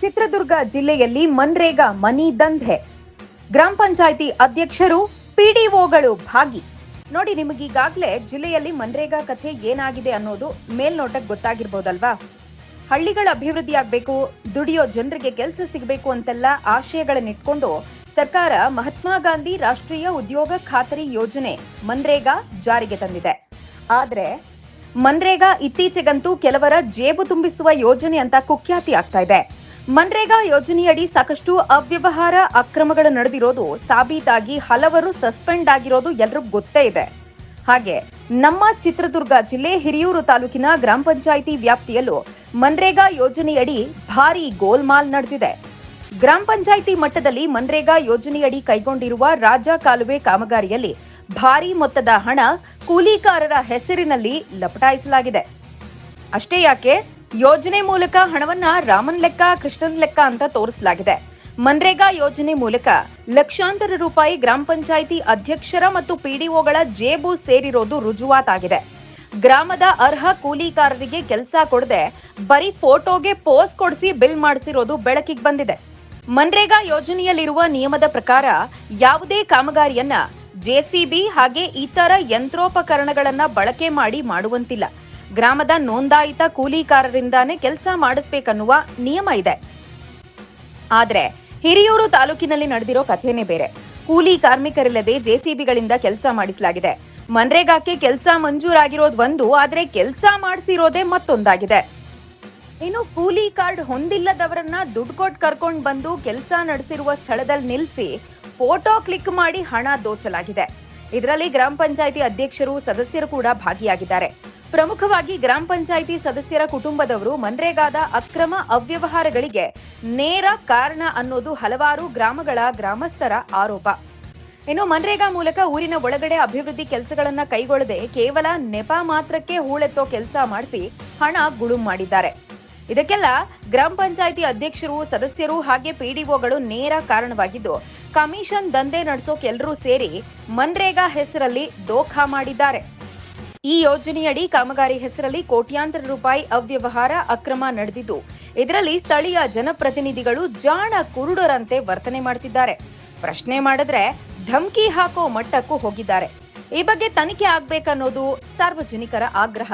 ಚಿತ್ರದುರ್ಗ ಜಿಲ್ಲೆಯಲ್ಲಿ ಮನ್ರೇಗಾ ಮನಿ ದಂಧೆ. ಗ್ರಾಮ ಪಂಚಾಯಿತಿ ಅಧ್ಯಕ್ಷರು, ಪಿಡಿಒಗಳು ಭಾಗಿ. ನೋಡಿ, ನಿಮಗೀಗಾಗಲೇ ಜಿಲ್ಲೆಯಲ್ಲಿ ಮನ್ರೇಗಾ ಕಥೆ ಏನಾಗಿದೆ ಅನ್ನೋದು ಮೇಲ್ನೋಟಕ್ಕೆ ಗೊತ್ತಾಗಿರ್ಬೋದಲ್ವಾ? ಹಳ್ಳಿಗಳ ಅಭಿವೃದ್ಧಿ ಆಗಬೇಕು, ದುಡಿಯೋ ಜನರಿಗೆ ಕೆಲಸ ಸಿಗಬೇಕು ಅಂತೆಲ್ಲ ಆಶಯಗಳನ್ನಿಟ್ಕೊಂಡು ಸರ್ಕಾರ ಮಹಾತ್ಮ ಗಾಂಧಿ ರಾಷ್ಟ್ರೀಯ ಉದ್ಯೋಗ ಖಾತರಿ ಯೋಜನೆ ಮನ್ರೇಗಾ ಜಾರಿಗೆ ತಂದಿದೆ. ಆದರೆ, ಮನ್ರೇಗಾ ಇತ್ತೀಚೆಗಂತೂ ಕೆಲವರ ಜೇಬು ತುಂಬಿಸುವ ಯೋಜನೆ ಅಂತ ಕುಖ್ಯಾತಿ ಆಗ್ತಾ ಇದೆ. ಮನ್ರೇಗಾ ಯೋಜನೆಯಡಿ ಸಾಕಷ್ಟು ಅವ್ಯವಹಾರ ಅಕ್ರಮಗಳು ನಡೆದಿರೋದು ಸಾಬೀತಾಗಿ ಹಲವರು ಸಸ್ಪೆಂಡ್ ಆಗಿರೋದು ಎಲ್ಲರಿಗೂ ಗೊತ್ತೇ ಇದೆ. ಹಾಗೆ ನಮ್ಮ ಚಿತ್ರದುರ್ಗ ಜಿಲ್ಲೆ ಹಿರಿಯೂರು ತಾಲೂಕಿನ ಗ್ರಾಮ ಪಂಚಾಯಿತಿ ವ್ಯಾಪ್ತಿಯಲ್ಲೂ ಮನ್ರೇಗಾ ಯೋಜನೆಯಡಿ ಭಾರಿ ಗೋಲ್ಮಾಲ್ ನಡೆದಿದೆ. ಗ್ರಾಮ ಪಂಚಾಯಿತಿ ಮಟ್ಟದಲ್ಲಿ ಮನ್ರೇಗಾ ಯೋಜನೆಯಡಿ ಕೈಗೊಂಡಿರುವ ರಾಜ ಕಾಲುವೆ ಕಾಮಗಾರಿಯಲ್ಲಿ ಭಾರಿ ಮೊತ್ತದ ಹಣ ಕೂಲಿಕಾರರ ಹೆಸರಿನಲ್ಲಿ ಲಪಟಾಯಿಸಲಾಗಿದೆ. ಅಷ್ಟೇ ಯಾಕೆ? ಯೋಜನೆ ಮೂಲಕ ಹಣವನ್ನ ರಾಮನ್ ಲೆಕ್ಕ, ಕೃಷ್ಣನ್ ಲೆಕ್ಕ ಅಂತ ತೋರಿಸಲಾಗಿದೆ. ಮನ್ರೇಗಾ ಯೋಜನೆ ಮೂಲಕ ಲಕ್ಷಾಂತರ ರೂಪಾಯಿ ಗ್ರಾಮ ಪಂಚಾಯಿತಿ ಅಧ್ಯಕ್ಷರ ಮತ್ತು ಪಿಡಿಒಗಳ ಜೇಬು ಸೇರಿರೋದು ರುಜುವಾತಾಗಿದೆ. ಗ್ರಾಮದ ಅರ್ಹ ಕೂಲಿಕಾರರಿಗೆ ಕೆಲಸ ಕೊಡದೆ ಬರೀ ಫೋಟೋಗೆ ಪೋಸ್ ಕೊಡಿಸಿ ಬಿಲ್ ಮಾಡಿಸಿರೋದು ಬೆಳಕಿಗೆ ಬಂದಿದೆ. ಮನ್ರೇಗಾ ಯೋಜನೆಯಲ್ಲಿರುವ ನಿಯಮದ ಪ್ರಕಾರ ಯಾವುದೇ ಕಾಮಗಾರಿಯನ್ನ ಜೆಸಿಬಿ ಹಾಗೆ ಇತರ ಯಂತ್ರೋಪಕರಣಗಳನ್ನ ಬಳಕೆ ಮಾಡಿ ಮಾಡುವಂತಿಲ್ಲ. ಗ್ರಾಮದ ನೋಂದಾಯಿತ ಕೂಲಿಕಾರರಿಂದಾನೇ ಕೆಲಸ ಮಾಡಿಸ್ಬೇಕನ್ನುವ ನಿಯಮ ಇದೆ. ಆದ್ರೆ ಹಿರಿಯೂರು ತಾಲೂಕಿನಲ್ಲಿ ನಡೆದಿರೋ ಕಥೆನೇ ಬೇರೆ. ಕೂಲಿ ಕಾರ್ಮಿಕರಿಲ್ಲದೆ ಜೆಸಿಬಿಗಳಿಂದ ಕೆಲಸ ಮಾಡಿಸಲಾಗಿದೆ. ಮನ್ರೇಗಾಕ್ಕೆ ಕೆಲಸ ಮಂಜೂರಾಗಿರೋದು ಒಂದು, ಆದ್ರೆ ಕೆಲಸ ಮಾಡಿಸಿರೋದೇ ಮತ್ತೊಂದಾಗಿದೆ. ಇನ್ನು ಕೂಲಿ ಕಾರ್ಡ್ ಹೊಂದಿಲ್ಲದವರನ್ನ ದುಡ್ಡು ಕೊಟ್ಟು ಕರ್ಕೊಂಡು ಬಂದು ಕೆಲಸ ನಡೆಸಿರುವ ಸ್ಥಳದಲ್ಲಿ ನಿಲ್ಲಿಸಿ ಫೋಟೋ ಕ್ಲಿಕ್ ಮಾಡಿ ಹಣ ದೋಚಲಾಗಿದೆ. ಇದರಲ್ಲಿ ಗ್ರಾಮ ಪಂಚಾಯಿತಿ ಅಧ್ಯಕ್ಷರು, ಸದಸ್ಯರು ಕೂಡ ಭಾಗಿಯಾಗಿದ್ದಾರೆ. ಪ್ರಮುಖವಾಗಿ ಗ್ರಾಮ ಪಂಚಾಯಿತಿ ಸದಸ್ಯರ ಕುಟುಂಬದವರು ಮನ್ರೇಗಾದ ಅಕ್ರಮ ಅವ್ಯವಹಾರಗಳಿಗೆ ನೇರ ಕಾರಣ ಅನ್ನೋದು ಹಲವಾರು ಗ್ರಾಮಗಳ ಗ್ರಾಮಸ್ಥರ ಆರೋಪ. ಇನ್ನು ಮನ್ರೇಗಾ ಮೂಲಕ ಊರಿನ ಒಳಗಡೆ ಅಭಿವೃದ್ಧಿ ಕೆಲಸಗಳನ್ನ ಕೈಗೊಳ್ಳದೆ ಕೇವಲ ನೆಪ ಮಾತ್ರಕ್ಕೆ ಹೂಳೆತ್ತೋ ಕೆಲಸ ಮಾಡಿಸಿ ಹಣ ಗುಳುಂ ಮಾಡಿದ್ದಾರೆ. ಇದಕ್ಕೆಲ್ಲ ಗ್ರಾಮ ಪಂಚಾಯಿತಿ ಅಧ್ಯಕ್ಷರು, ಸದಸ್ಯರು ಹಾಗೆ ಪಿಡಿಒಗಳು ನೇರ ಕಾರಣವಾಗಿದ್ದು, ಕಮಿಷನ್ ದಂಧೆ ನಡೆಸೋಕೆಲ್ಲರೂ ಸೇರಿ ಮನ್ರೇಗಾ ಹೆಸರಲ್ಲಿ ದೋಖಾ ಮಾಡಿದ್ದಾರೆ. ಈ ಯೋಜನೆಯಡಿ ಕಾಮಗಾರಿ ಹೆಸರಲ್ಲಿ ಕೋಟ್ಯಾಂತರ ರೂಪಾಯಿ ಅವ್ಯವಹಾರ ಅಕ್ರಮ ನಡೆದಿದ್ದು, ಇದರಲ್ಲಿ ಸ್ಥಳೀಯ ಜನಪ್ರತಿನಿಧಿಗಳು ಜಾಣ ಕುರುಡರಂತೆ ವರ್ತನೆ ಮಾಡ್ತಿದ್ದಾರೆ. ಪ್ರಶ್ನೆ ಮಾಡಿದ್ರೆ ಧಮ್ಕಿ ಹಾಕೋ ಮಟ್ಟಕ್ಕೂ ಹೋಗಿದ್ದಾರೆ. ಈ ಬಗ್ಗೆ ತನಿಖೆ ಆಗ್ಬೇಕನ್ನೋದು ಸಾರ್ವಜನಿಕರ ಆಗ್ರಹ.